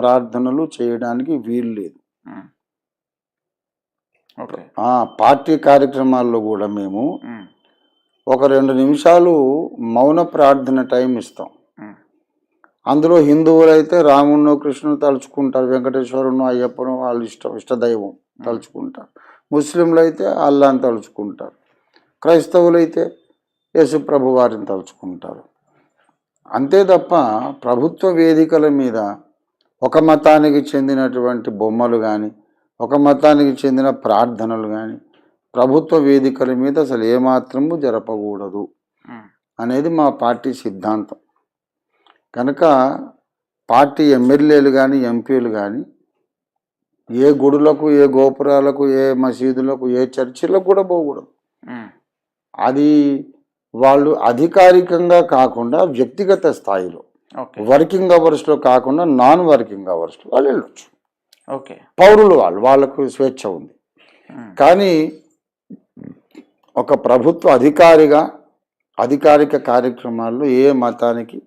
ప్రార్థనలు చేయడానికి వీలు లేదు. పార్టీ కార్యక్రమాల్లో కూడా మేము. ఒక రెండు నిమిషాలు మౌన ప్రార్థన టైం ఇస్తాం. అందులో హిందువులైతే రామును కృష్ణుని తలుచుకుంటారు వెంకటేశ్వరును అయ్యప్పను వాళ్ళ ఇష్టం ఇష్టదైవం తలుచుకుంటారు. ముస్లింలు అయితే అల్లాని తలుచుకుంటారు. క్రైస్తవులైతే యేసుప్రభు వారిని తలుచుకుంటారు. అంతే తప్ప ప్రభుత్వ వేదికల మీద ఒక మతానికి చెందినటువంటి బొమ్మలు కానీ ఒక మతానికి చెందిన ప్రార్థనలు కానీ ప్రభుత్వ వేదికల మీద అసలు ఏమాత్రము జరపకూడదు. అనేది మా పార్టీ సిద్ధాంతం కనుక పార్టీ ఎమ్మెల్యేలు కానీ ఎంపీలు కానీ ఏ గుడులకు ఏ గోపురాలకు ఏ మసీదులకు ఏ చర్చిలకు కూడా పోకూడదు. అది వాళ్ళు అధికారికంగా కాకుండా వ్యక్తిగత స్థాయిలో వర్కింగ్ అవర్స్లో కాకుండా నాన్ వర్కింగ్ అవర్స్లో వాళ్ళు వెళ్ళొచ్చు. ఓకే. పౌరులు వాళ్ళు వాళ్ళకు స్వేచ్ఛ ఉంది. కానీ ఒక ప్రభుత్వ అధికారిగా అధికారిక కార్యక్రమాల్లో ఏ మతానికి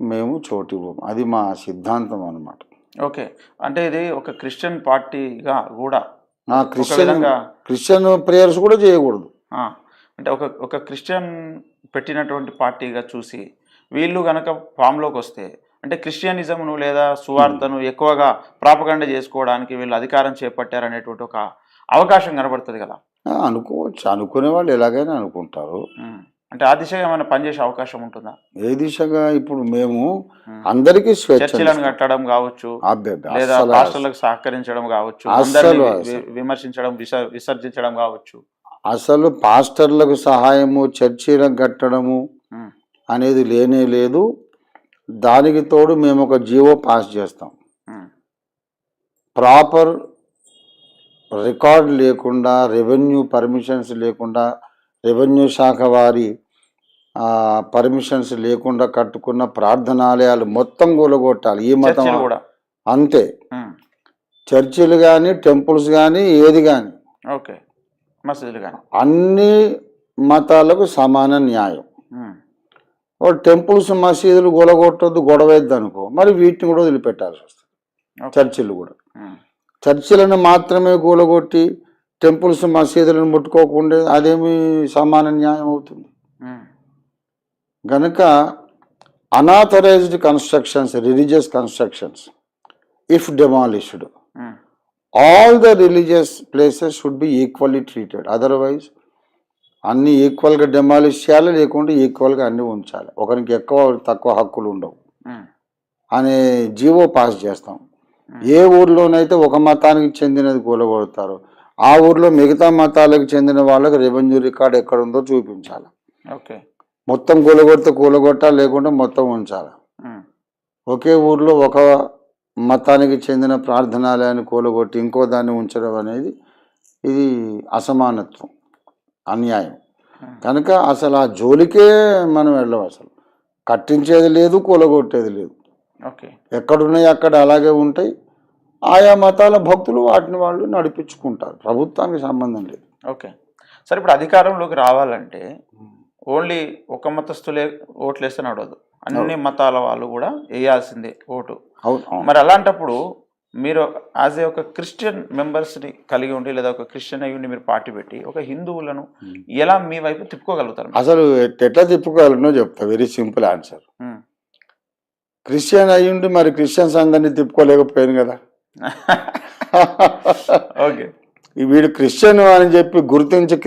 మేము చోటు ఇవ్వము. అది మా సిద్ధాంతం అన్నమాట. ఓకే. అంటే ఇది ఒక క్రిస్టియన్ పార్టీగా కూడా నా క్రిస్టియన్ క్రిస్టియన్ ప్రేయర్స్ కూడా చేయకూడదు. అంటే ఒక ఒక క్రిస్టియన్ పెట్టినటువంటి పార్టీగా చూసి వీళ్ళు గనక ఫామ్లోకి వస్తే అంటే క్రిస్టియనిజంను లేదా సువార్తను ఎక్కువగా ప్రాపగండ చేసుకోవడానికి వీళ్ళు అధికారం చేపట్టారనేటువంటి ఒక అవకాశం కనబడుతుంది కదా. అనుకోవచ్చు. అనుకునే వాళ్ళు ఎలాగైనా అనుకుంటారు. ఉమ్. అంటే ఆ దిశగా ఏమైనా పనిచేసే అవకాశం ఉంటుందా? ఏ దిశగా? ఇప్పుడు మేము ఉమ్. అందరికీ చర్చిలను కట్టడం కావచ్చు లేదా పాస్టర్లకు సహకరించడం కావచ్చు విమర్శించడం విస- విసర్జించడం కావచ్చు. అసలు పాస్టర్లకు సహాయము చర్చీలకు కట్టడము. అనేది లేనే లేదు. దానికి తోడు మేము ఒక జీవో పాస్ చేస్తాం. ప్రాపర్ రికార్డ్ లేకుండా రెవెన్యూ పర్మిషన్స్ లేకుండా రెవెన్యూ శాఖ వారి పర్మిషన్స్ లేకుండా కట్టుకున్న ప్రార్థనాలయాలు మొత్తం కూలగొట్టాలి ఈ మతం కూడా. అంతే. చర్చిలు కానీ టెంపుల్స్ కానీ ఏది కానీ ఓకే. మసీదులు కానీ అన్ని మతాలకు సమాన న్యాయం. ఓ టెంపుల్స్ మసీదులు గొలగొట్టొద్దు గొడవద్దు అనుకో మరి వీటిని కూడా వదిలిపెట్టాల్సి వస్తుంది. చర్చిలు కూడా. చర్చిలను మాత్రమే కూలగొట్టి టెంపుల్స్ మసీదులను ముట్టుకోకుండా అదేమి సమాన న్యాయం అవుతుంది. గనుక unauthorised constructions religious constructions if demolished. All the religious places should be equally treated otherwise అన్ని ఈక్వల్గా డెమాలిష్ చేయాలి లేకుంటే ఈక్వల్గా అన్ని ఉంచాలి. ఒకరికి ఎక్కువ తక్కువ హక్కులు ఉండవు. అనే జీవో పాస్ చేస్తాం. ఏ ఊర్లోనైతే ఒక మతానికి చెందినది కూలగొడతారో ఆ ఊర్లో మిగతా మతాలకు చెందిన వాళ్ళకి రెవెన్యూ రికార్డ్ ఎక్కడ ఉందో చూపించాలి. ఓకే. మొత్తం కూలగొడితే కూలగొట్టాలి లేకుంటే మొత్తం ఉంచాలి. ఒకే ఊర్లో ఒక మతానికి చెందిన ప్రార్థనాలయాన్ని కూలగొట్టి ఇంకో దాన్ని ఉంచడం అనేది ఇది అసమానత్వం. అన్యాయం. కనుక అసలు ఆ జోలికే మనం వెళ్ళం అసలు. కట్టించేది లేదు కూలగొట్టేది లేదు. ఓకే. ఎక్కడున్నాయి అక్కడ అలాగే ఉంటాయి. ఆయా మతాల భక్తులు వాటిని వాళ్ళు నడిపించుకుంటారు. ప్రభుత్వానికి సంబంధం లేదు. ఓకే. సరే ఇప్పుడు అధికారంలోకి రావాలంటే ఓన్లీ ఒక మతస్థులే ఓట్లు వేస్తే నడవదు. అన్ని మతాల వాళ్ళు కూడా వేయాల్సిందే ఓటు. మరి అలాంటప్పుడు మీరు యాజ్ ఏ ఒక క్రిస్టియన్ మెంబర్స్ని కలిగి ఉండి లేదా ఒక క్రిస్టియన్ అయ్యి ఉండి మీరు పార్టీ పెట్టి ఒక హిందువులను ఎలా మీ వైపు తిప్పుకోగలుగుతారు? అసలు ఎట్- ఎట్లా తిప్పుకోవాలనో చెప్తా వెరీ సింపుల్ ఆన్సర్. క్రిస్టియన్ అయ్యుండి మరి క్రిస్టియన్స్ అందరినీ తిప్పుకోలేకపోయాను కదా ఓకే ఈ వీడు క్రిస్టియన్ అని చెప్పి గుర్తించి క్రిస్టియన్